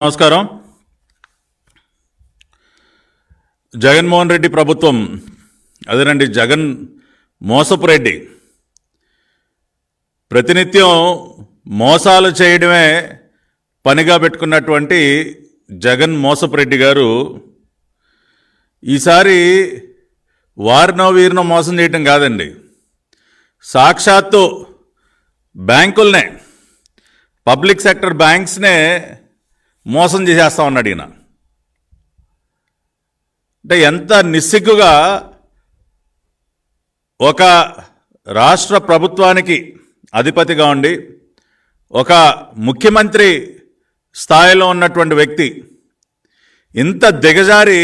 నమస్కారం. జగన్మోహన్ రెడ్డి ప్రభుత్వం అదేనండి జగన్ మోసపు రెడ్డి. ప్రతినిత్యం మోసాలు చేయడమే పనిగా పెట్టుకున్నటువంటి జగన్ మోసపు రెడ్డి గారు ఈసారి వారినో వీరినో మోసం చేయటం కాదండి. సాక్షాత్తు బ్యాంకుల్నే పబ్లిక్ సెక్టర్ బ్యాంక్స్నే మోసం చేసేస్తా ఉన్నాడు ఈయన. అంటే ఎంత నిస్సిగ్గుగా ఒక రాష్ట్ర ప్రభుత్వానికి అధిపతిగా ఉండి ఒక ముఖ్యమంత్రి స్థాయిలో ఉన్నటువంటి వ్యక్తి ఇంత దిగజారి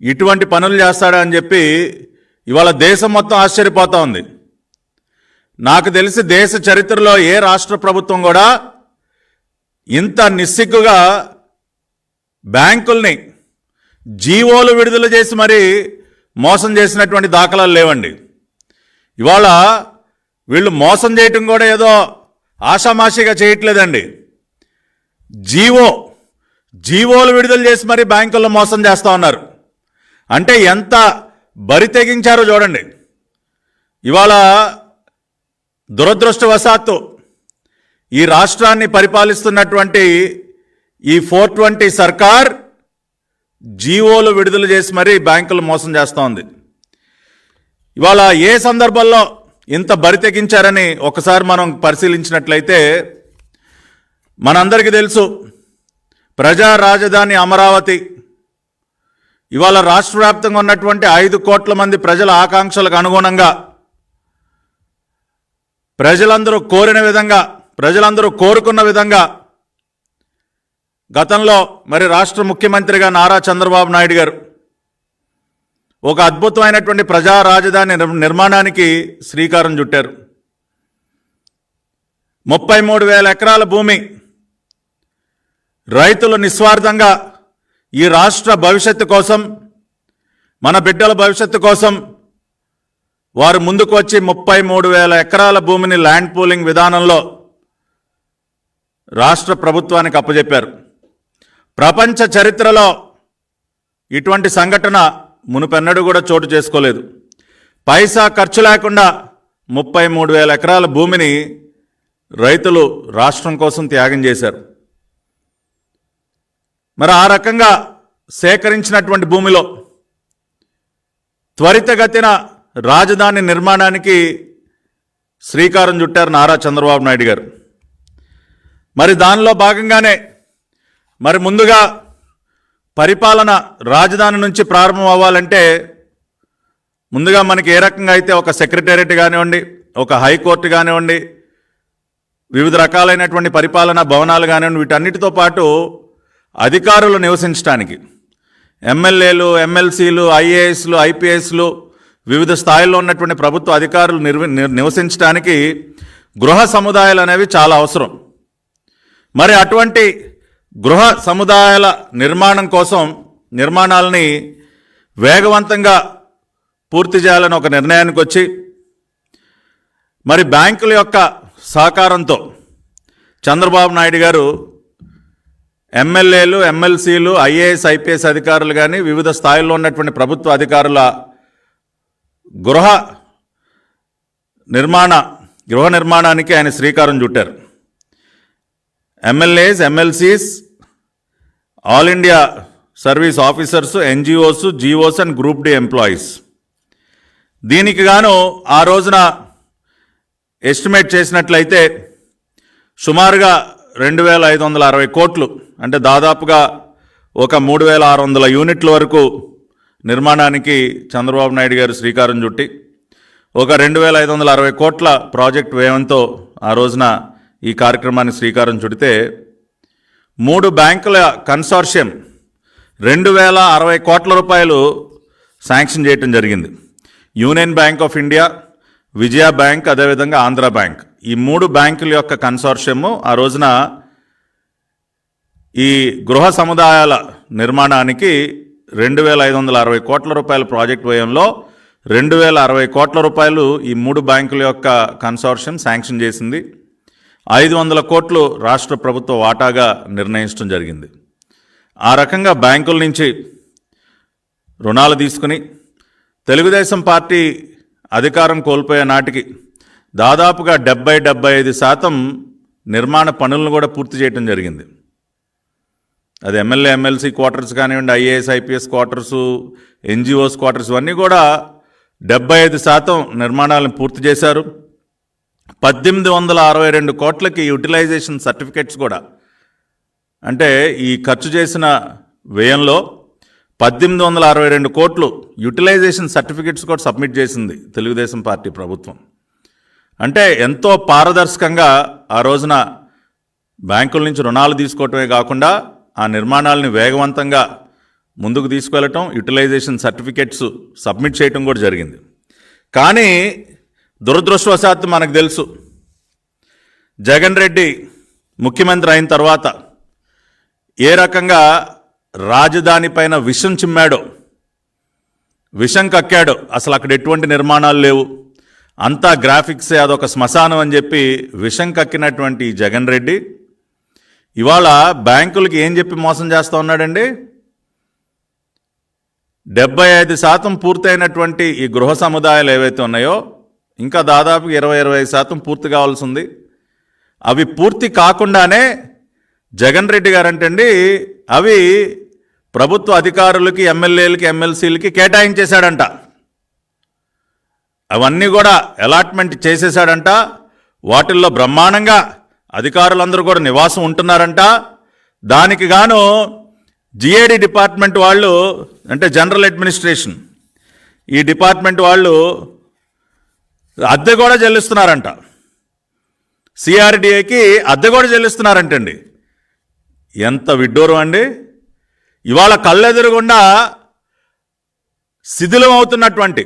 ఇటువంటి పనులు చేస్తాడా అని చెప్పి ఇవాళ దేశం మొత్తం ఆశ్చర్యపోతా ఉంది. నాకు తెలిసి దేశ చరిత్రలో ఏ రాష్ట్ర ప్రభుత్వం కూడా ఇంత నిస్సిగ్గుగా బ్యాంకుల్ని జీవోలు విడుదల చేసి మరి మోసం చేసినటువంటి దాఖలాలు లేవండి. ఇవాళ వీళ్ళు మోసం చేయటం కూడా ఏదో ఆషామాషిగా చేయట్లేదండి. జీవో జీవోలు విడుదల చేసి మరి బ్యాంకుల్లో మోసం చేస్తూ ఉన్నారు. అంటే ఎంత బరి తెగించారో చూడండి. ఇవాళ దురదృష్టవశాత్తు ఈ రాష్ట్రాన్ని పరిపాలిస్తున్నటువంటి ఈ ఫోర్ ట్వంటీ సర్కార్ జీవోలు విడుదల చేసి మరీ బ్యాంకులు మోసం చేస్తోంది. ఇవాళ ఏ సందర్భంలో ఇంత బరితెగించారని ఒకసారి మనం పరిశీలించినట్లయితే మనందరికీ తెలుసు ప్రజా రాజధాని అమరావతి ఇవాళ రాష్ట్ర వ్యాప్తంగా ఉన్నటువంటి ఐదు కోట్ల మంది ప్రజల ఆకాంక్షలకు అనుగుణంగా ప్రజలందరూ కోరిన విధంగా ప్రజలందరూ కోరుకున్న విధంగా గతంలో మరి రాష్ట్ర ముఖ్యమంత్రిగా నారా చంద్రబాబు నాయుడు గారు ఒక అద్భుతమైనటువంటి ప్రజా రాజధాని నిర్మాణానికి శ్రీకారం చుట్టారు. ముప్పై మూడు వేల ఎకరాల భూమి రైతులు నిస్వార్థంగా ఈ రాష్ట్ర భవిష్యత్తు కోసం మన బిడ్డల భవిష్యత్తు కోసం వారు ముందుకు వచ్చి ముప్పై మూడు వేల ఎకరాల భూమిని ల్యాండ్ పూలింగ్ విధానంలో రాష్ట్ర ప్రభుత్వానికి అప్పజెప్పారు. ప్రపంచ చరిత్రలో ఇటువంటి సంఘటన మునుపెన్నడూ కూడా చోటు చేసుకోలేదు. పైసా ఖర్చు లేకుండా ముప్పై మూడు వేల ఎకరాల భూమిని రైతులు రాష్ట్రం కోసం త్యాగం చేశారు. మరి ఆ రకంగా సేకరించినటువంటి భూమిలో త్వరితగతిన రాజధాని నిర్మాణానికి శ్రీకారం చుట్టారు నారా చంద్రబాబు నాయుడు గారు. మరి దానిలో భాగంగానే మరి ముందుగా పరిపాలన రాజధాని నుంచి ప్రారంభం అవ్వాలంటే ముందుగా మనకి ఏ రకంగా అయితే ఒక సెక్రటేరియట్ కానివ్వండి ఒక హైకోర్టు కానివ్వండి వివిధ రకాలైనటువంటి పరిపాలనా భవనాలు కానివ్వండి వీటన్నిటితో పాటు అధికారులు నివసించడానికి ఎమ్మెల్యేలు ఎమ్మెల్సీలు ఐఏఎస్లు ఐపీఎస్లు వివిధ స్థాయిల్లో ఉన్నటువంటి ప్రభుత్వ అధికారులు నిర్వి నివసించడానికి గృహ సముదాయాలు అనేవి చాలా అవసరం. మరి అటువంటి గృహ సముదాయాల నిర్మాణం కోసం నిర్మాణాలని వేగవంతంగా పూర్తి చేయాలని ఒక నిర్ణయానికి వచ్చి మరి బ్యాంకుల యొక్క సహకారంతో చంద్రబాబు నాయుడు గారు ఎమ్మెల్యేలు ఎమ్మెల్సీలు ఐఏఎస్ ఐపీఎస్ అధికారులు కానీ వివిధ స్థాయిల్లో ఉన్నటువంటి ప్రభుత్వ అధికారుల గృహ నిర్మాణ గృహ నిర్మాణానికి ఆయన శ్రీకారం చుట్టారు. MLAs MLCs all India service officers NGOs GOs and group D employees దీనికి గాను ఆ రోజున ఎస్టిమేట్ చేసినట్లయితే సుమారుగా రెండు వేల ఐదు వందల అరవై కోట్లు అంటే దాదాపుగా ఒక మూడు వేల ఆరు వందల యూనిట్ల వరకు నిర్మాణానికి చంద్రబాబు నాయుడు గారు శ్రీకారం చుట్టి ఒక రెండు వేల ఐదు వందల అరవై కోట్ల ప్రాజెక్ట్ వ్యయంతో ఆ రోజున ఈ కార్యక్రమానికి శ్రీకారం చుడితే మూడు బ్యాంకుల కన్సార్షియం రెండు వేల అరవై కోట్ల రూపాయలు శాంక్షన్ చేయటం జరిగింది. Union bank of India Vijaya bank అదేవిధంగా ఆంధ్ర బ్యాంక్. ఈ మూడు బ్యాంకుల యొక్క కన్సార్షియము ఆ రోజున ఈ గృహ సముదాయాల నిర్మాణానికి రెండు వేల ఐదు వందల అరవై కోట్ల రూపాయల ప్రాజెక్ట్ వ్యయంలో రెండు వేల అరవై కోట్ల రూపాయలు ఈ మూడు బ్యాంకుల యొక్క కన్సార్షియం శాంక్షన్ చేసింది. ఐదు వందల కోట్లు రాష్ట్ర ప్రభుత్వ వాటాగా నిర్ణయించడం జరిగింది. ఆ రకంగా బ్యాంకుల నుంచి రుణాలు తీసుకుని తెలుగుదేశం పార్టీ అధికారం కోల్పోయే నాటికి దాదాపుగా డెబ్బై డెబ్బై ఐదు శాతం నిర్మాణ పనులను కూడా పూర్తి చేయడం జరిగింది. అది ఎమ్మెల్యే ఎమ్మెల్సీ క్వార్టర్స్ కానివ్వండి IAS IPS quarters NGOs quarters ఇవన్నీ కూడా డెబ్బై ఐదు శాతం నిర్మాణాలను పూర్తి చేశారు. పద్దెనిమిది వందల అరవై రెండు కోట్లకి యూటిలైజేషన్ సర్టిఫికెట్స్ కూడా. అంటే ఈ ఖర్చు చేసిన వ్యయంలో పద్దెనిమిది వందల అరవై రెండు కోట్లు యూటిలైజేషన్ సర్టిఫికెట్స్ కూడా సబ్మిట్ చేసింది తెలుగుదేశం పార్టీ ప్రభుత్వం. అంటే ఎంతో పారదర్శకంగా ఆ రోజున బ్యాంకుల నుంచి రుణాలు తీసుకోవటమే కాకుండా ఆ నిర్మాణాలని వేగవంతంగా ముందుకు తీసుకెళ్ళటం యూటిలైజేషన్ సర్టిఫికెట్స్ సబ్మిట్ చేయటం కూడా జరిగింది. కానీ దురదృష్టవశాత్తు మనకు తెలుసు. జగన్ రెడ్డి ముఖ్యమంత్రి అయిన తర్వాత ఏ రకంగా రాజధాని పైన విషం చిమ్మాడో విషం కక్కాడు అసలు అక్కడ ఎటువంటి నిర్మాణాలు లేవు. అంతా గ్రాఫిక్సే అదొక శ్మశానం అని చెప్పి విషం కక్కినటువంటి జగన్ రెడ్డి ఇవాళ బ్యాంకులకి ఏం చెప్పి మోసం చేస్తూ ఉన్నాడండి? డెబ్బై ఐదు శాతం పూర్తయినటువంటి ఈ గృహ సముదాయాలు ఏవైతే ఉన్నాయో ఇంకా దాదాపు ఇరవై ఇరవై శాతం పూర్తి కావాల్సి ఉంది అవి పూర్తి కాకుండానే జగన్ రెడ్డి గారంటండి అవి ప్రభుత్వ అధికారులకి ఎమ్మెల్యేలకి ఎమ్మెల్సీలకి కేటాయించేశాడంట. అవన్నీ కూడా అలాట్మెంట్ చేసేశాడంట. వాటిల్లో బ్రహ్మాండంగా అధికారులందరూ కూడా నివాసం ఉంటున్నారంట. దానికి గాను జిఏడి డిపార్ట్మెంట్ వాళ్ళు అంటే జనరల్ అడ్మినిస్ట్రేషన్ ఈ డిపార్ట్మెంట్ వాళ్ళు అద్దె కూడా చెల్లిస్తున్నారంట సిఆర్డిఏకి అద్దె కూడా చెల్లిస్తున్నారంటండి ఎంత విడ్డూరం అండి. ఇవాళ కళ్ళెదురుగుండా శిథిలం అవుతున్నటువంటి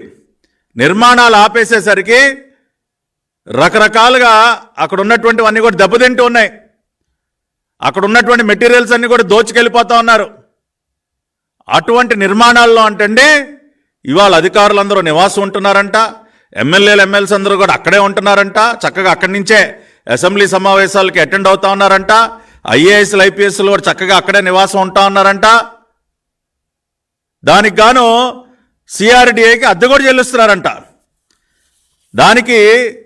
నిర్మాణాలు ఆపేసేసరికి రకరకాలుగా అక్కడ ఉన్నటువంటివన్నీ కూడా దెబ్బతింటూ ఉన్నాయి. అక్కడ ఉన్నటువంటి మెటీరియల్స్ అన్నీ కూడా దోచుకెళ్ళిపోతా ఉన్నారు. అటువంటి నిర్మాణాల్లో అంటండి ఇవాళ అధికారులందరూ నివాసం ఉంటున్నారంట. ఎమ్మెల్యేలు ఎమ్మెల్సీ అందరూ కూడా అక్కడే ఉంటున్నారంట. చక్కగా అక్కడి నుంచే అసెంబ్లీ సమావేశాలకి అటెండ్ అవుతా ఉన్నారంట. ఐఏఎస్లు ఐపీఎస్లు కూడా చక్కగా అక్కడే నివాసం ఉంటా ఉన్నారంట. దానికి గాను సిఆర్డిఏకి అద్దె కూడా చెల్లిస్తున్నారంట. దానికి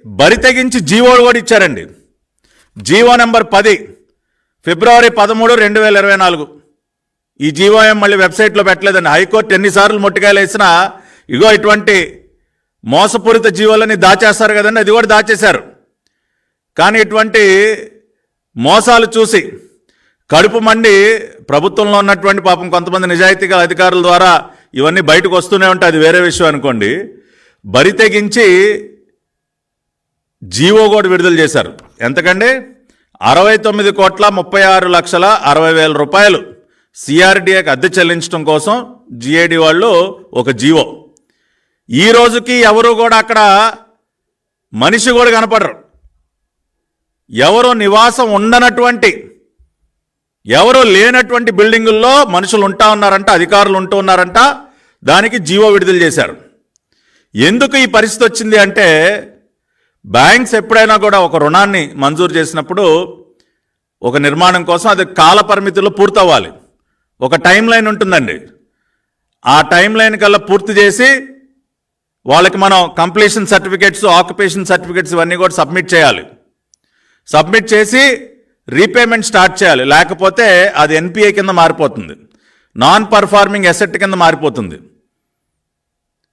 బరి తెగించి జీవోలు కూడా ఇచ్చారండి. జీవో నెంబర్ పది ఫిబ్రవరి పదమూడు రెండు వేల ఇరవై నాలుగు. ఈ జీవో ఏం మళ్ళీ వెబ్సైట్లో పెట్టలేదండి. హైకోర్టు ఎన్నిసార్లు మొట్టికాయలు వేసినా ఇగో ఇటువంటి మోసపూరిత జీవోలని దాచేస్తారు కదండి అది కూడా దాచేశారు. కానీ ఇటువంటి మోసాలు చూసి కడుపు మండి ప్రభుత్వంలో ఉన్నటువంటి పాపం కొంతమంది నిజాయితీగా అధికారుల ద్వారా ఇవన్నీ బయటకు వస్తూనే ఉంటాయి అది వేరే విషయం అనుకోండి. బరి తెగించి జీవో కూడా విడుదల చేశారు. ఎంతకండి? అరవై తొమ్మిది కోట్ల ముప్పై ఆరు లక్షల అరవై వేల రూపాయలు. సిఆర్డిఏకి అద్దె చెల్లించడం కోసం జిఏడి వాళ్ళు ఒక జీవో. ఈ రోజుకి ఎవరు కూడా అక్కడ మనిషి కూడా కనపడరు. ఎవరు నివాసం ఉండనటువంటి ఎవరు లేనటువంటి బిల్డింగుల్లో మనుషులు ఉంటా ఉన్నారంట అధికారులు ఉంటూ ఉన్నారంట దానికి జీవో విడుదల చేశారు. ఎందుకు ఈ పరిస్థితి వచ్చింది అంటే బ్యాంక్స్ ఎప్పుడైనా కూడా ఒక రుణాన్ని మంజూరు చేసినప్పుడు ఒక నిర్మాణం కోసం అది కాల పరిమితిలో పూర్తవ్వాలి. ఒక టైం లైన్ ఉంటుందండి. ఆ టైం లైన్ కల్లా పూర్తి చేసి వాళ్ళకి మనం కంప్లీషన్ సర్టిఫికేట్స్ ఆక్యుపేషన్ సర్టిఫికేట్స్ ఇవన్నీ కూడా సబ్మిట్ చేయాలి. సబ్మిట్ చేసి రీపేమెంట్ స్టార్ట్ చేయాలి. లేకపోతే అది ఎన్పిఏ కింద మారిపోతుంది. నాన్ పర్ఫార్మింగ్ ఎసెట్ కింద మారిపోతుంది.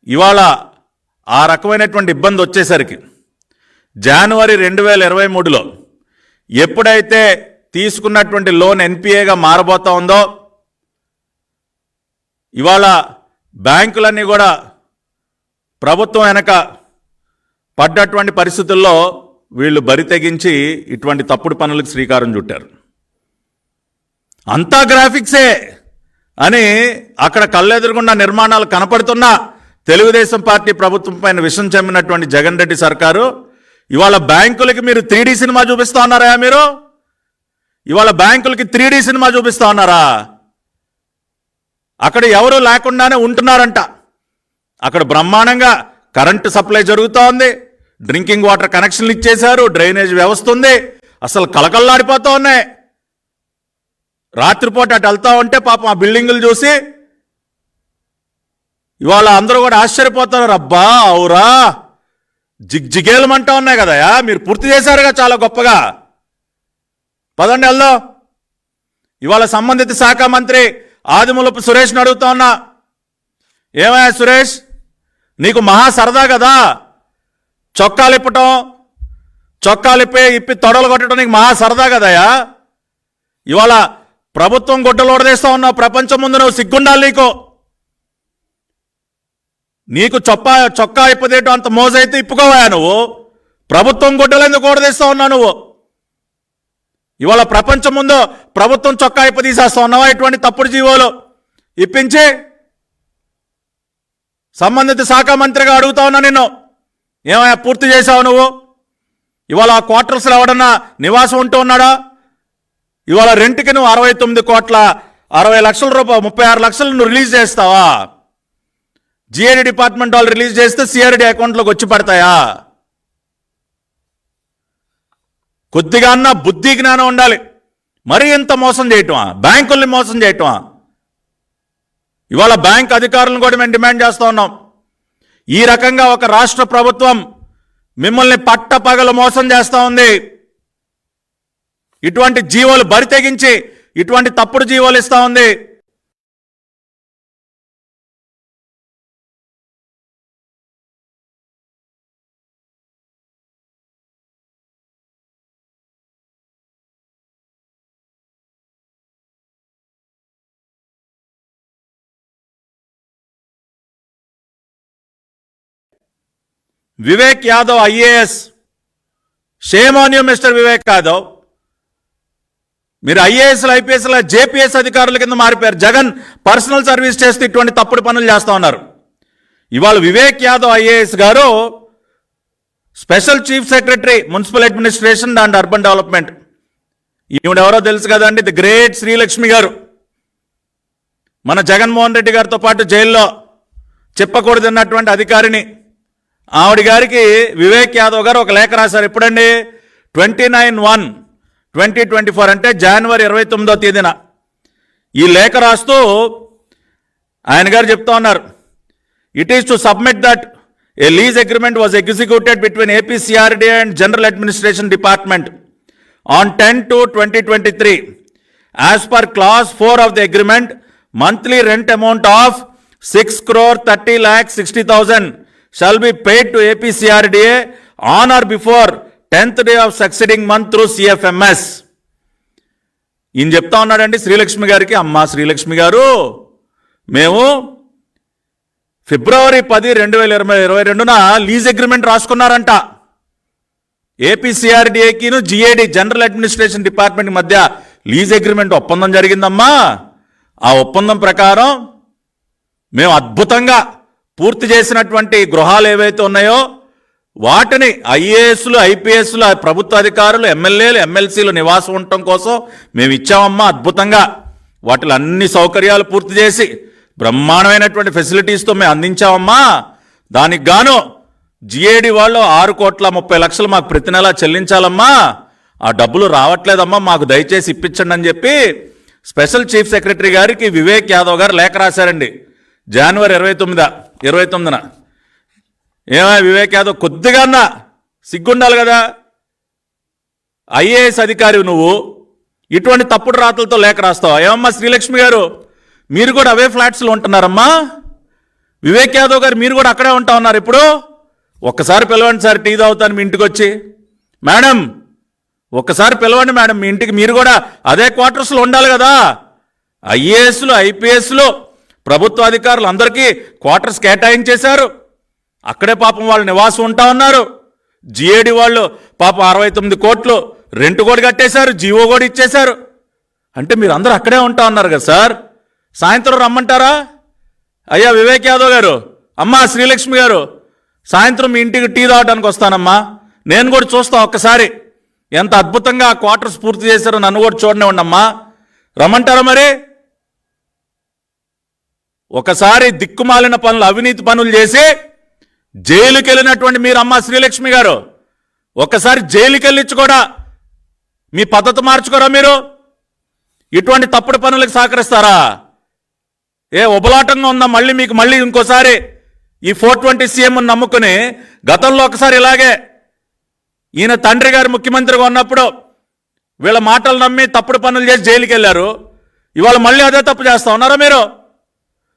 ఇవాళ ఆ రకమైనటువంటి ఇబ్బంది వచ్చేసరికి జనవరి రెండు వేల ఇరవై మూడులో ఎప్పుడైతే తీసుకున్నటువంటి లోన్ ఎన్పిఏగా మారబోతా ఉందో ఇవాళ బ్యాంకులన్నీ కూడా ప్రభుత్వం వెనక పడ్డటువంటి పరిస్థితుల్లో వీళ్ళు బరి తెగించి ఇటువంటి తప్పుడు పనులకు శ్రీకారం చుట్టారు. అంతా గ్రాఫిక్సే అని అక్కడ కళ్ళెదురుగుండా నిర్మాణాలు కనపడుతున్నా తెలుగుదేశం పార్టీ ప్రభుత్వం పైన విషం చెమ్మినటువంటి జగన్ రెడ్డి సర్కారు ఇవాళ బ్యాంకులకి మీరు త్రీ సినిమా చూపిస్తా ఉన్నారా మీరు? ఇవాళ బ్యాంకులకి త్రీడీ సినిమా చూపిస్తా ఉన్నారా? అక్కడ ఎవరు లేకుండానే ఉంటున్నారంట. అక్కడ బ్రహ్మాండంగా కరెంటు సప్లై జరుగుతూ ఉంది డ్రింకింగ్ వాటర్ కనెక్షన్లు ఇచ్చేశారు. డ్రైనేజ్ వ్యవస్థ ఉంది. అసలు కలకల్లాడిపోతూ ఉన్నాయి. రాత్రిపూట అటు వెళ్తా ఉంటే పాపం ఆ బిల్డింగులు చూసి ఇవాళ అందరూ కూడా ఆశ్చర్యపోతున్నారు. అబ్బా అవురా. జిగ్జిగేలమంటా ఉన్నాయి కదయా మీరు పూర్తి చేశారుగా చాలా గొప్పగా. పదండి వెళ్దాం. ఇవాళ సంబంధిత శాఖ మంత్రి ఆదిమూలపు సురేష్ని అడుగుతా ఉన్నా. ఏమయ్యా సురేష్? నీకు మహా సరదా కదా. చొక్కాలు ఇప్పటం చొక్కాలు ఇప్పి ఇప్పి తొడలు కొట్టడం నీకు మహా సరదా కదయా ఇవాళ ప్రభుత్వం గుడ్డలోడదేస్తా ఉన్నావు ప్రపంచం ముందు నువ్వు సిగ్గుండాలి నీకు. నీకు చొక్కా చొక్కా ఇప్పదేయటం అంత మోజైతే ఇప్పుకోవా నువ్వు. ప్రభుత్వం గుడ్డలు ఎందుకు ఓడదీస్తా ఉన్నావు నువ్వు? ఇవాళ ప్రపంచం ముందు ప్రభుత్వం చొక్కా ఇప్ప తీసేస్తా ఉన్నావా? ఇటువంటి తప్పుడు జీవోలు ఇప్పించి సంబంధిత శాఖ మంత్రిగా అడుగుతా ఉన్నా నిన్ను. ఏమయ్యా పూర్తి చేసావు నువ్వు? ఇవాళ ఆ క్వార్టర్స్లో ఎవడన్నా నివాసం ఉంటూ ఉన్నాడా? ఇవాళ రెంట్కి నువ్వు అరవై తొమ్మిది కోట్ల అరవై లక్షల రూపాయలు ముప్పై ఆరు లక్షలు నువ్వు రిలీజ్ చేస్తావా? జిఐడి డిపార్ట్మెంట్ వాళ్ళు రిలీజ్ చేస్తే సిఆర్డి అకౌంట్లోకి వచ్చి పడతాయా? కొద్దిగా అన్న బుద్ధి జ్ఞానం ఉండాలి. మరీ ఇంత మోసం చేయటమా? బ్యాంకుల్ని మోసం చేయటమా? ఇవాళ బ్యాంక్ అధికారులను కూడా మేము డిమాండ్ చేస్తూ ఉన్నాం. ఈ రకంగా ఒక రాష్ట్ర ప్రభుత్వం మిమ్మల్ని పట్ట పగలు మోసం చేస్తూ ఉంది. ఇటువంటి జీవోలు బరి తెగించి ఇటువంటి తప్పుడు జీవోలు ఇస్తూ ఉంది. Vivek Yadav IAS. Shame on you mister Vivek Yadav మీరు ఐఏఎస్లు ఐపీఎస్ల జేపీఎస్ అధికారుల కింద మారిపోయారు. జగన్ పర్సనల్ సర్వీస్ చేస్తూ ఇటువంటి తప్పుడు పనులు చేస్తూ ఉన్నారు. ఇవాళ Vivek Yadav IAS garu special chief secretary municipal administration and urban development. ఈవిడెవరో తెలుసు కదండి ది గ్రేట్ శ్రీలక్ష్మి గారు. మన జగన్మోహన్ రెడ్డి గారితో పాటు జైల్లో చెప్పకూడదన్నటువంటి అధికారిని ఆవిడ గారికి వివేక్ యాదవ్ గారు ఒక లేఖ రాశారు. ఎప్పుడండి? Twenty nine one twenty twenty four అంటే జనవరి ఇరవై తొమ్మిదో తేదీన. ఈ లేఖ రాస్తూ ఆయన గారు చెప్తా ఉన్నారు. It is to submit that a lease agreement was executed between APCRD and general administration department on ten two twenty twenty three as per clause four of the agreement monthly rent amount of six crore thirty lakh sixty thousand shall be paid to APCRDA on or before tenth day of succeeding month through CFMS ఈయన చెప్తా ఉన్నాడండి శ్రీలక్ష్మి గారికి అమ్మ శ్రీలక్ష్మి గారు మేము ఫిబ్రవరి పది రెండు వేల ఇరవై ఇరవై రెండున లీజ్ అగ్రిమెంట్ రాసుకున్నారంట. ఏపీసీఆర్డీఏకిను జిఏడి జనరల్ అడ్మినిస్ట్రేషన్ డిపార్ట్మెంట్ మధ్య లీజ్ అగ్రిమెంట్ ఒప్పందం జరిగిందమ్మా. ఆ ఒప్పందం ప్రకారం మేము అద్భుతంగా పూర్తి చేసినటువంటి గృహాలు ఏవైతే ఉన్నాయో వాటిని ఐఏఎస్లు ఐపీఎస్లు ప్రభుత్వ అధికారులు ఎమ్మెల్యేలు ఎమ్మెల్సీలు నివాసం ఉండటం కోసం మేము ఇచ్చామమ్మా అద్భుతంగా. వాటిలో అన్ని సౌకర్యాలు పూర్తి చేసి బ్రహ్మాండమైనటువంటి ఫెసిలిటీస్తో మేము అందించామమ్మా. దానికి గాను జిఏడి వాళ్ళు ఆరు కోట్ల ముప్పై లక్షలు మాకు ప్రతి నెలా చెల్లించాలమ్మా. ఆ డబ్బులు రావట్లేదమ్మా మాకు దయచేసి ఇప్పించండి అని చెప్పి స్పెషల్ చీఫ్ సెక్రటరీ గారికి వివేక్ యాదవ్ గారు లేఖ రాశారండి. జనవరి ఇరవై తొమ్మిద ఇరవై తొమ్మిదిన. ఏమైనా వివేక్ యాదవ్? కొద్దిగా అన్నా. సిగ్గుండాలి కదా. ఐఏఎస్ అధికారి నువ్వు. ఇటువంటి తప్పుడు రాతలతో లేఖ రాస్తావు? ఏమమ్మా శ్రీలక్ష్మి గారు? మీరు కూడా అవే ఫ్లాట్స్లో ఉంటున్నారమ్మా. వివేక్ యాదవ్ గారు మీరు కూడా అక్కడే ఉంటా ఉన్నారు ఇప్పుడు. ఒక్కసారి పిలవండి సార్ టీ తాగుతాను మీ ఇంటికి వచ్చి మేడం ఒక్కసారి పిలవండి మేడం మీ ఇంటికి. మీరు కూడా అదే క్వార్టర్స్లో ఉండాలి కదా. ఐఏఎస్లు ఐపీఎస్లు ప్రభుత్వ అధికారులు అందరికీ క్వార్టర్స్ కేటాయించేశారు. అక్కడే పాపం వాళ్ళు నివాసం ఉంటా ఉన్నారు. జిఏడి వాళ్ళు పాపం అరవై తొమ్మిది కోట్లు రెంట్ కూడా కట్టేశారు జీవో కూడా ఇచ్చేశారు. అంటే మీరు అందరూ అక్కడే ఉంటా ఉన్నారు కదా సార్? సాయంత్రం రమ్మంటారా? అయ్యా వివేక్ యాదవ్ గారు అమ్మా శ్రీలక్ష్మి గారు సాయంత్రం మీ ఇంటికి టీ తాగడానికి వస్తానమ్మా. నేను కూడా చూస్తా ఒక్కసారి. ఎంత అద్భుతంగా ఆ క్వార్టర్స్ పూర్తి చేశారో నన్ను కూడా చూడనివ్వండి అమ్మా రమ్మంటారా మరి? ఒకసారి దిక్కుమాలిన పనులు అవినీతి పనులు చేసి జైలుకి వెళ్ళినటువంటి మీరు అమ్మ శ్రీలక్ష్మి గారు ఒకసారి జైలుకి వెళ్ళిచ్చు కూడా మీ పద్ధతి మార్చుకోరా మీరు? ఇటువంటి తప్పుడు పనులకు సహకరిస్తారా? ఏ ఉబలాటంగా ఉందా? మళ్ళీ మీకు మళ్ళీ ఇంకోసారి ఈ ఫోర్ ట్వంటీ సీఎంను నమ్ముకుని గతంలో ఒకసారి ఇలాగే ఈయన తండ్రి గారు ముఖ్యమంత్రిగా ఉన్నప్పుడు వీళ్ళ మాటలు నమ్మి తప్పుడు పనులు చేసి జైలుకి వెళ్ళారు ఇవాళ మళ్ళీ అదే తప్పు చేస్తా ఉన్నారా మీరు?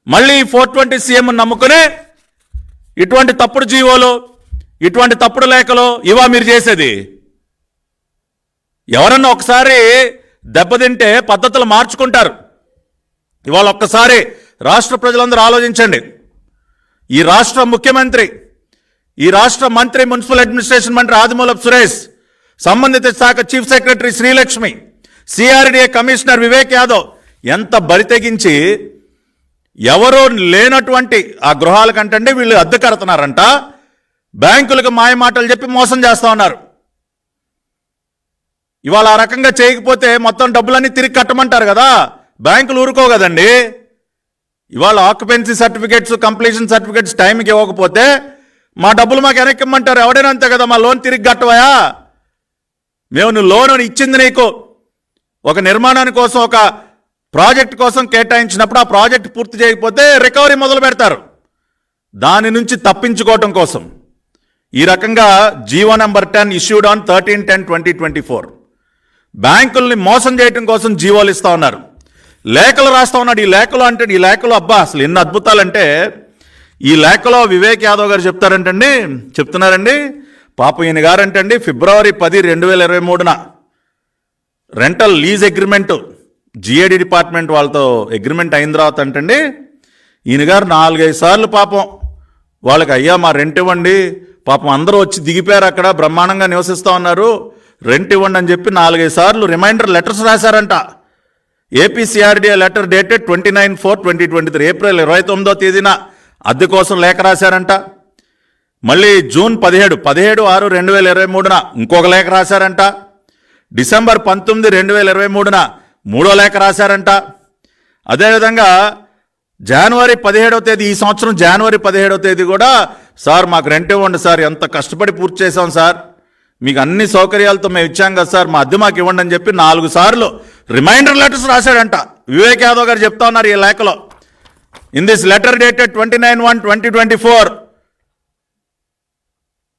మళ్ళీ ఫోర్ ట్వంటీ సీఎం నమ్ముకుని ఇటువంటి తప్పుడు జీవోలు ఇటువంటి తప్పుడు లేఖలు ఇవా మీరు చేసేది? ఎవరన్నా ఒకసారి దెబ్బతింటే పద్ధతులు మార్చుకుంటారు. ఇవాళ ఒక్కసారి రాష్ట్ర ప్రజలందరూ ఆలోచించండి. ఈ రాష్ట్ర ముఖ్యమంత్రి ఈ రాష్ట్ర మంత్రి మున్సిపల్ అడ్మినిస్ట్రేషన్ మంత్రి ఆదిమూలపు సురేష్ సంబంధిత శాఖ chief secretary Srilakshmi CRDA commissioner Vivek Yadav ఎంత బరితెగించి ఎవరో లేనటువంటి ఆ గృహాల కంటే వీళ్ళు అద్దె కడుతున్నారంట బ్యాంకులకు మాయ మాటలు చెప్పి మోసం చేస్తూ ఉన్నారు. ఇవాళ ఆ రకంగా చేయకపోతే మొత్తం డబ్బులన్నీ తిరిగి కట్టమంటారు కదా. బ్యాంకులు ఊరుకో కదండి ఇవాళ ఆక్యుపెన్సీ సర్టిఫికేట్స్ కంప్లీషన్ సర్టిఫికేట్స్ టైంకి ఇవ్వకపోతే మా డబ్బులు మాకు వెనక్కిమ్మంటారు. ఎవడైనా అంతే కదా మా లోన్ తిరిగి కట్టవయా? మేము నువ్వు లోన్ ఇచ్చింది నీకు. ఒక నిర్మాణాని కోసం ఒక ప్రాజెక్ట్ కోసం కేటాయించినప్పుడు ఆ ప్రాజెక్ట్ పూర్తి చేయకపోతే రికవరీ మొదలు పెడతారు. దాని నుంచి తప్పించుకోవటం కోసం. ఈ రకంగా GO number ten issued on thirteen ten twenty twenty four. బ్యాంకుల్ని మోసం చేయటం కోసం జీవోలు ఇస్తా ఉన్నారు. లేఖలు రాస్తా ఉన్నాడు. ఈ లేఖలు అంటే ఈ లేఖలు అబ్బా అసలు ఎన్ని అద్భుతాలంటే ఈ లేఖలో వివేక్ యాదవ్ గారు చెప్తారంటండి చెప్తున్నారండి. పాప ఈయన గారంటండి ఫిబ్రవరి పది రెండు వేల ఇరవై మూడున. Rental lease agreement GAD department వాళ్ళతో అగ్రిమెంట్ అయిన తర్వాత అంటండి ఈయన గారు నాలుగైదు సార్లు పాపం వాళ్ళకి అయ్యా మా రెంట్ ఇవ్వండి పాపం అందరూ వచ్చి దిగిపోయారు అక్కడ బ్రహ్మాండంగా నివసిస్తూ ఉన్నారు రెంట్ ఇవ్వండి అని చెప్పి నాలుగైదు సార్లు రిమైండర్ లెటర్స్ రాశారంట. APCRDA letter dated twenty nine four twenty twenty three April ఇరవై తొమ్మిదో తేదీన అద్దె కోసం లేఖ రాశారంట. మళ్ళీ జూన్ పదిహేడు పదిహేడు ఆరు రెండు వేల ఇరవై మూడున ఇంకొక లేఖ రాశారంట. డిసెంబర్ పంతొమ్మిది రెండు వేల ఇరవై మూడున మూడో లేఖ రాశారంట. అదేవిధంగా జనవరి పదిహేడవ తేదీ ఈ సంవత్సరం జనవరి పదిహేడవ తేదీ కూడా సార్ మాకు రెంట్ ఇవ్వండి సార్ ఎంత కష్టపడి పూర్తి చేసాం సార్. మీకు అన్ని సౌకర్యాలతో మేము ఇచ్చాం కదా సార్ మా అద్దె మాకు ఇవ్వండి అని చెప్పి నాలుగు సార్లు రిమైండర్ లెటర్స్ రాశాడంట. వివేక్ యాదవ్ గారు చెప్తా ఉన్నారు ఈ లేఖలో. In this letter dated twenty nine one twenty twenty four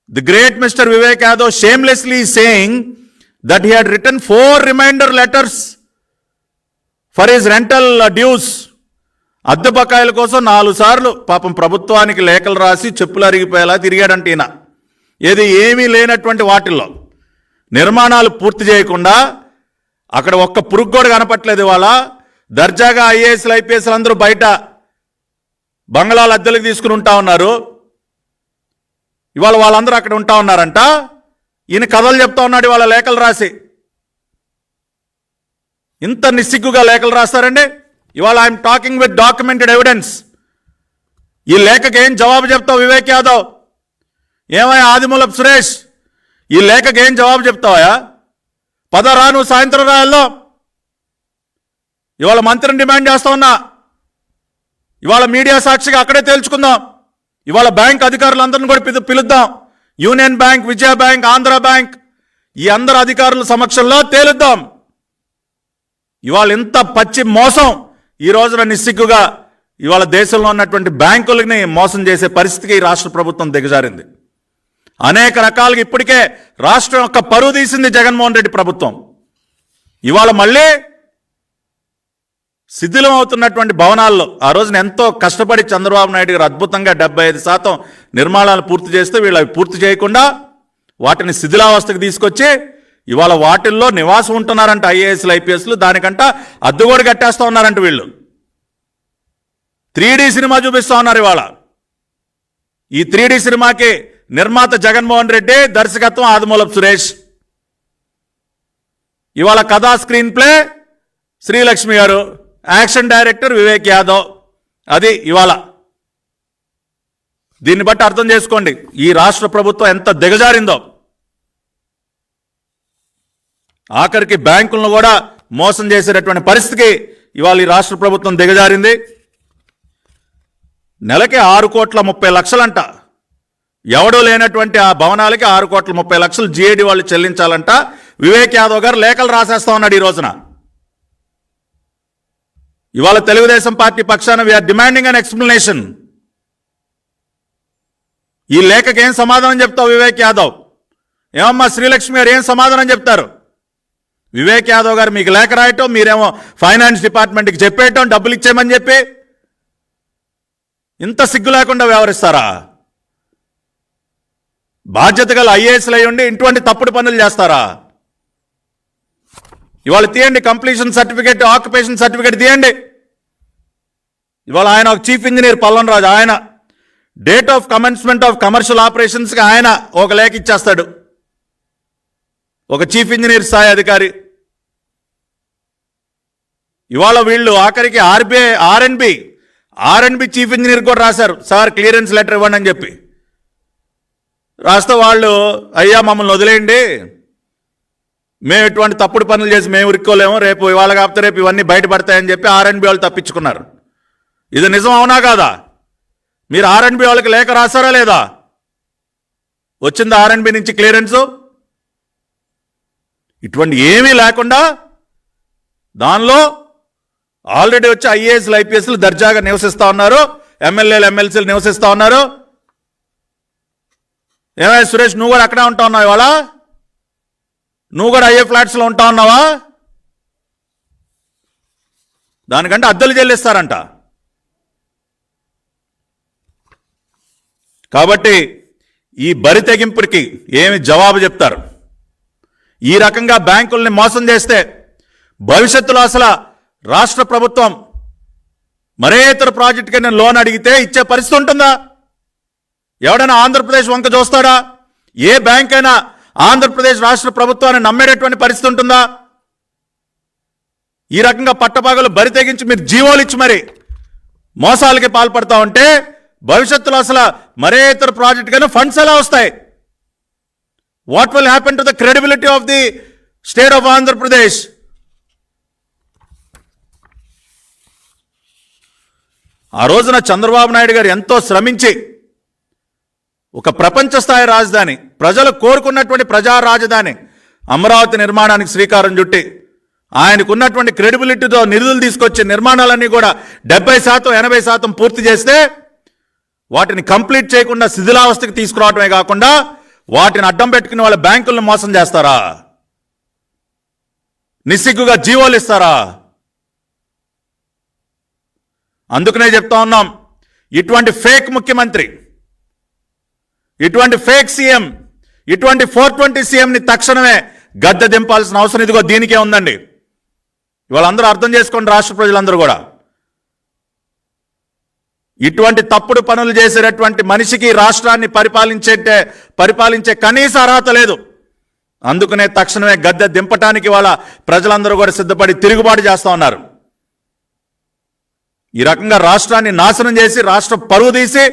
the great mister Vivek Yadav shamelessly saying that he had return four reminder letters for is rental dues అద్దె బకాయిల కోసం నాలుగు సార్లు పాపం ప్రభుత్వానికి లేఖలు రాసి చెప్పులు అరిగిపోయేలా తిరిగాడంట ఈయన. ఏది ఏమీ లేనటువంటి వాటిల్లో నిర్మాణాలు పూర్తి చేయకుండా అక్కడ ఒక్క పురుగు కూడా కనపట్లేదు ఇవాళ. దర్జాగా ఐఏఎస్లు ఐపీఎస్లు అందరూ బయట బంగ్లాలు అద్దెలకు తీసుకుని ఉంటా ఉన్నారు. ఇవాళ వాళ్ళందరూ అక్కడ ఉంటా ఉన్నారంట. ఈయన కథలు చెప్తా ఉన్నాడు ఇవాళ లేఖలు రాసి. ఇంత నిస్సిగ్గుగా లేఖలు రాస్తారండి? ఇవాళ I'm talking with documented evidence ఈ లేఖకి ఏం జవాబు చెప్తావు వివేక్ యాదవ్? ఏమయ్య ఆదిమూలపు సురేష్? ఈ లేఖకి ఏం జవాబు చెప్తావా పదరా నువ్వు సాయంత్రం రాయల్లో ఇవాళ మంత్రిని డిమాండ్ చేస్తా ఉన్నా. ఇవాళ మీడియా సాక్షిగా అక్కడే తేల్చుకుందాం. ఇవాళ బ్యాంక్ అధికారులందరిని కూడా పిలుద్దాం. Union bank Vijaya bank Andhra bank ఈ అందరు అధికారుల సమక్షంలో తేలుద్దాం. ఇవాళ ఇంత పచ్చి మోసం ఈ రోజున నిస్సిగ్గుగా ఇవాళ దేశంలో ఉన్నటువంటి బ్యాంకులని మోసం చేసే పరిస్థితికి ఈ రాష్ట్ర ప్రభుత్వం దిగజారింది. అనేక రకాలుగా ఇప్పటికే రాష్ట్రం యొక్క పరువు తీసింది జగన్మోహన్ రెడ్డి ప్రభుత్వం. ఇవాళ మళ్ళీ శిథిలం అవుతున్నటువంటి భవనాల్లో ఆ రోజున ఎంతో కష్టపడి చంద్రబాబు నాయుడు గారు అద్భుతంగా డెబ్బై ఐదు శాతం నిర్మాణాలు పూర్తి చేస్తే వీళ్ళు అవి పూర్తి చేయకుండా వాటిని శిథిలావస్థకు తీసుకొచ్చి ఇవాళ వాటిల్లో నివాసం ఉంటున్నారంట ఐఏఎస్లు ఐపీఎస్లు. దానికంట అద్దె కూడా కట్టేస్తా ఉన్నారంట వీళ్ళు. త్రీ సినిమా చూపిస్తా ఉన్నారు ఇవాళ. ఈ త్రీ సినిమాకి నిర్మాత జగన్మోహన్ రెడ్డి దర్శకత్వం ఆదిమూలపు సురేష్. ఇవాళ కథా స్క్రీన్ ప్లే శ్రీలక్ష్మి గారు యాక్షన్ డైరెక్టర్ వివేక్ యాదవ్. అది ఇవాళ. దీన్ని బట్టి అర్థం చేసుకోండి. ఈ రాష్ట్ర ప్రభుత్వం ఎంత దిగజారిందో. ఆఖరికి బ్యాంకులను కూడా మోసం చేసేటటువంటి పరిస్థితికి ఇవాళ ఈ రాష్ట్ర ప్రభుత్వం దిగజారింది. నెలకి ఆరు కోట్ల ముప్పై లక్షలంట. ఎవడూ లేనటువంటి ఆ భవనాలకి ఆరు కోట్ల ముప్పై లక్షలు జీఏడి వాళ్ళు చెల్లించాలంట. వివేక్ యాదవ్ గారు లేఖలు రాసేస్తా ఉన్నాడు ఈ రోజున. ఇవాళ తెలుగుదేశం పార్టీ పక్షాన వీఆర్ డిమాండింగ్ అన్ ఎక్స్ప్లెనేషన్ ఈ లేఖకి ఏం సమాధానం చెప్తావు వివేక్ యాదవ్? ఏమమ్మా శ్రీలక్ష్మి గారు ఏం సమాధానం చెప్తారు? వివేక్ యాదవ్ గారు మీకు లేఖ రాయటం మీరేమో ఫైనాన్స్ డిపార్ట్మెంట్కి చెప్పేయటం డబ్బులు ఇచ్చేయమని చెప్పి ఇంత సిగ్గు లేకుండా వ్యవహరిస్తారా? బాధ్యత గల ఐఏఎస్లు అయ్యుండి ఇటువంటి తప్పుడు పనులు చేస్తారా? ఇవాళ తీయండి కంప్లీషన్ సర్టిఫికేట్ ఆక్యుపేషన్ సర్టిఫికేట్ తీయండి. ఇవాళ ఆయన ఒక చీఫ్ ఇంజనీర్ పల్లన్ రాజు ఆయన date of commencement of commercial ఆపరేషన్స్కి ఆయన ఒక లేఖ ఇచ్చేస్తాడు. ఒక చీఫ్ ఇంజనీర్ స్థాయి అధికారి ఇవాళ వీళ్ళు ఆఖరికి RBI RNB RNB chief engineer కూడా రాశారు. సార్ క్లియరెన్స్ లెటర్ ఇవ్వండి అని చెప్పి. రాస్తే వాళ్ళు అయ్యా మమ్మల్ని వదిలేయండి. మేము ఇటువంటి తప్పుడు పనులు చేసి మేము ఉరుక్కోలేము రేపు ఇవాళ కాకపోతే రేపు ఇవన్నీ బయటపడతాయని చెప్పి ఆర్ఎన్బి వాళ్ళు తప్పించుకున్నారు. ఇది నిజం అవునా కాదా? మీరు ఆర్ఎన్బి వాళ్ళకి లేఖ రాశారా లేదా? వచ్చింది ఆర్ఎన్బి నుంచి క్లియరెన్సు? ఇటువంటి ఏమీ లేకుండా దానిలో ఆల్రెడీ వచ్చి ఐఏఎస్లు ఐపీఎస్లు దర్జాగా నివసిస్తూ ఉన్నారు. ఎమ్మెల్యేలు ఎమ్మెల్సీలు నివసిస్తూ ఉన్నారు. ఏమైనా సురేష్ నువ్వు కూడా అక్కడే ఉంటా ఉన్నావు ఇవాళ? నువ్వు కూడా అయ్యే ఫ్లాట్స్లో ఉంటా ఉన్నావా? దానికంటే అద్దెలు చెల్లిస్తారంట కాబట్టి ఈ బరి తెగింపుకి ఏమి జవాబు చెప్తారు? ఈ రకంగా బ్యాంకుల్ని మోసం చేస్తే భవిష్యత్తులో అసలు రాష్ట్ర ప్రభుత్వం మరే ఇతర ప్రాజెక్టుకైనా లోన్ అడిగితే ఇచ్చే పరిస్థితి ఉంటుందా? ఎవడైనా ఆంధ్రప్రదేశ్ వంక చూస్తాడా? ఏ బ్యాంక్ అయినా ఆంధ్రప్రదేశ్ రాష్ట్ర ప్రభుత్వాన్ని నమ్మేటటువంటి పరిస్థితి ఉంటుందా? ఈ రకంగా పట్టపగలు బరి తెగించి మీరు జీవోలు ఇచ్చి మరి మోసాలకి పాల్పడతా ఉంటే భవిష్యత్తులో అసలు మరే ఇతర ప్రాజెక్టుకైనా ఫండ్స్ ఎలా వస్తాయి? What will happen to the credibility of the state of Andhra Pradesh ఆ రోజున చంద్రబాబు నాయుడు గారు ఎంతో శ్రమించి ఒక ప్రపంచ స్థాయి రాజధాని ప్రజలు కోరుకున్నటువంటి ప్రజా రాజధాని అమరావతి నిర్మాణానికి శ్రీకారం చుట్టి ఆయనకున్నటువంటి క్రెడిబిలిటీతో నిధులు తీసుకొచ్చే నిర్మాణాలన్నీ కూడా డెబ్బై శాతం ఎనభై శాతం పూర్తి చేస్తే వాటిని కంప్లీట్ చేయకుండా శిథిలావస్థకి తీసుకురావటమే కాకుండా వాటిని అడ్డం పెట్టుకుని వాళ్ళ బ్యాంకులను మోసం చేస్తారా? నిస్సిగ్గుగా జీవోలు ఇస్తారా? అందుకనే చెప్తా ఉన్నాం ఇటువంటి ఫేక్ ముఖ్యమంత్రి ఇటువంటి ఫేక్ సీఎం ఇటువంటి ఫోర్ ట్వంటీ సీఎంని తక్షణమే గద్దె దింపాల్సిన అవసరం ఇదిగో దీనికే ఉందండి. వాళ్ళందరూ అర్థం చేసుకోండి రాష్ట్ర ప్రజలందరూ కూడా. ఇటువంటి తప్పుడు పనులు చేసేటటువంటి మనిషికి రాష్ట్రాన్ని పరిపాలించే పరిపాలించే కనీస అర్హత లేదు. అందుకనే తక్షణమే గద్దె దింపటానికి వాళ్ళ ప్రజలందరూ కూడా సిద్ధపడి తిరుగుబాటు చేస్తా ఉన్నారు. ఈ రకంగా రాష్ట్రాన్ని నాశనం చేసి రాష్ట్ర పరువు తీసి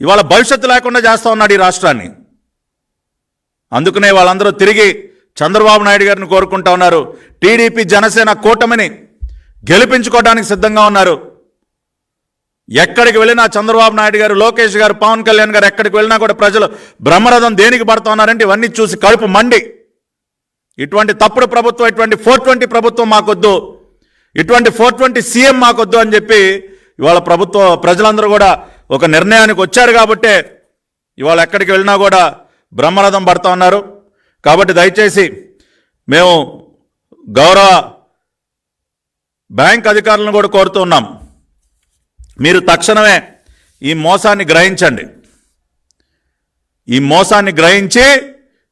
ఇవాళ భవిష్యత్తు లేకుండా చేస్తూ ఉన్నాడు ఈ రాష్ట్రాన్ని. అందుకనే వాళ్ళందరూ తిరిగి చంద్రబాబు నాయుడు గారిని కోరుకుంటా ఉన్నారు. టీడీపీ జనసేన కూటమిని గెలిపించుకోవడానికి సిద్ధంగా ఉన్నారు. ఎక్కడికి వెళ్ళినా చంద్రబాబు నాయుడు గారు లోకేష్ గారు పవన్ కళ్యాణ్ గారు ఎక్కడికి వెళ్ళినా కూడా ప్రజలు బ్రహ్మరథం దేనికి పడుతూ ఉన్నారంటే ఇవన్నీ చూసి కడుపు మండి. ఇటువంటి తప్పుడు ప్రభుత్వం ఇటువంటి ఫోర్ ట్వంటీ ప్రభుత్వం మాకొద్దు. ఇటువంటి ఫోర్ ట్వంటీ సీఎం మాకొద్దు అని చెప్పి ఇవాళ ప్రభుత్వ ప్రజలందరూ కూడా ఒక నిర్ణయానికి వచ్చారు కాబట్టే ఇవాళ ఎక్కడికి వెళ్ళినా కూడా బ్రహ్మరథం పడతా ఉన్నారు. కాబట్టి దయచేసి మేము గౌరవ బ్యాంక్ అధికారులను కూడా కోరుతూ ఉన్నాం. మీరు తక్షణమే ఈ మోసాన్ని గ్రహించండి. ఈ మోసాన్ని గ్రహించి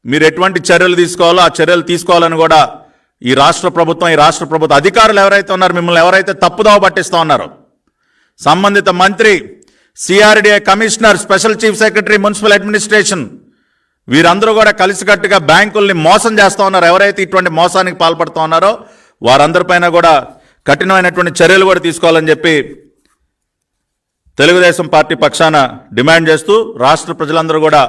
మీరు ఎటువంటి చర్యలు తీసుకోవాలో ఆ చర్యలు తీసుకోవాలని కూడా ఈ రాష్ట్ర ప్రభుత్వం ఈ రాష్ట్ర ప్రభుత్వ అధికారులు ఎవరైతే ఉన్నారో మిమ్మల్ని ఎవరైతే తప్పుదోవ పట్టిస్తూ ఉన్నారో సంబంధిత మంత్రి CRDA commissioner special chief secretary municipal administration వీరందరూ కూడా కలిసికట్టుగా బ్యాంకుల్ని మోసం చేస్తూ ఉన్నారు. ఎవరైతే ఇటువంటి మోసానికి పాల్పడుతూ ఉన్నారో వారందరిపైన కూడా కఠినమైనటువంటి చర్యలు కూడా తీసుకోవాలని చెప్పి తెలుగుదేశం పార్టీ పక్షాన డిమాండ్ చేస్తూ రాష్ట్ర ప్రజలందరూ కూడా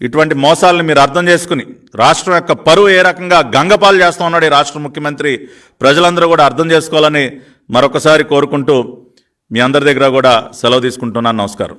ఇటువంటి మోసాలను మీరు అర్థం చేసుకుని రాష్ట్రం యొక్క పరువు ఏ రకంగా గంగపాలు చేస్తూ ఉన్నాడు ఈ రాష్ట్ర ముఖ్యమంత్రి ప్రజలందరూ కూడా అర్థం చేసుకోవాలని మరొకసారి కోరుకుంటూ మీ అందరి దగ్గర కూడా సెలవు తీసుకుంటున్నాను. నమస్కారం.